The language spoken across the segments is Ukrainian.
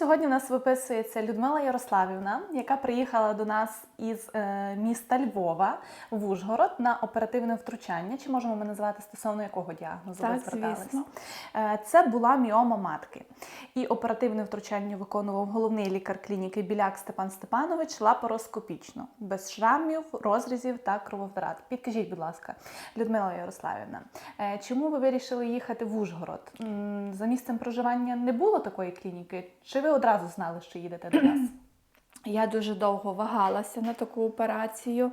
Сьогодні в нас виписується Людмила Ярославівна, яка приїхала до нас із е, міста Львова в Ужгород на оперативне втручання. Чи можемо ми назвати стосовно якого діагнозу ви Так, звертались? звісно. Е, Це була міома матки. І оперативне втручання виконував головний лікар клініки Біляк Степан Степанович лапароскопічно, без шрамів, розрізів та крововтрат. Підкажіть, будь ласка, Людмила Ярославівна, е, чому ви вирішили їхати в Ужгород? За місцем проживання не було такої клініки? Чи ви одразу знали, що їдете до нас? Я дуже довго вагалася на таку операцію,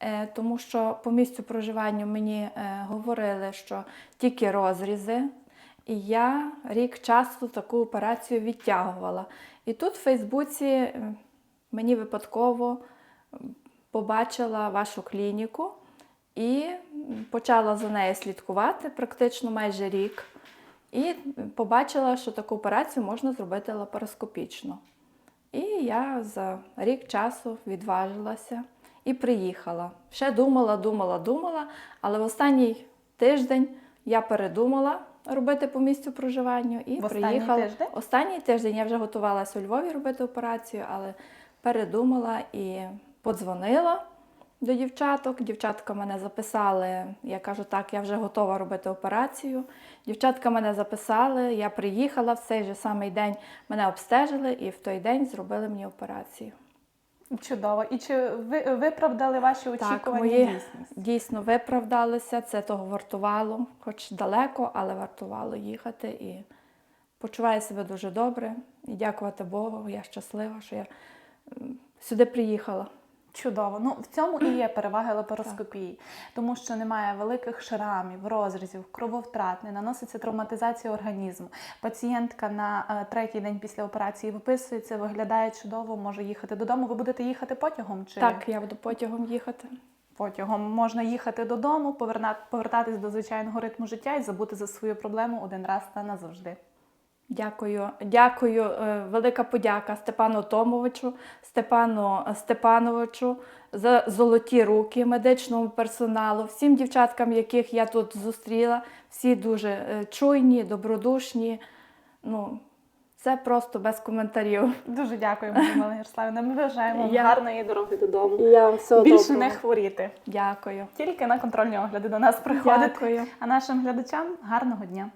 е, тому що по місцю проживання мені е, говорили, що тільки розрізи, і я рік часу таку операцію відтягувала. І тут в Фейсбуці е, мені випадково побачила вашу клініку і почала за нею слідкувати практично майже рік. І побачила, що таку операцію можна зробити лапароскопічно. І я за рік часу відважилася і приїхала. Ще думала, думала, думала, але в останній тиждень я передумала робити по місцю проживання і В приїхала. тиждень? Останній тиждень я вже готувалася у Львові робити операцію, але передумала і подзвонила до дівчаток. Дівчатка мене записали. Я кажу, так, я вже готова робити операцію. Дівчатка мене записали, я приїхала в цей же самий день, мене обстежили і в той день зробили мені операцію. Чудово. І чи ви виправдали ваші очікування Так, мої дійсність? дійсно виправдалися, це того вартувало, хоч далеко, але вартувало їхати і почуваю себе дуже добре. І дякувати Богу, я щаслива, що я сюди приїхала. Чудово. Ну в цьому і є переваги лапароскопії, тому що немає великих шрамів, розрізів, крововтрат, не наноситься травматизація організму. Пацієнтка на е, третій день після операції виписується, виглядає чудово, може їхати додому. Ви будете їхати потягом чи Так, я буду потягом їхати. потягом? Можна їхати додому, повертатись до звичайного ритму життя і забути за свою проблему один раз та назавжди. Дякую, дякую, е, велика подяка Степану Томовичу, Степану Степановичу за золоті руки медичному персоналу, всім дівчаткам, яких я тут зустріла, всі дуже е, чуйні, добродушні. Ну, це просто без коментарів. Дуже дякуємо, Людмила Ярославівна. Ми бажаємо вам Я- гарної дороги додому. Я вам всього Більше доброго. не хворіти. Дякую. Тільки на контрольні огляди до нас приходити. Дякую. А нашим глядачам гарного дня.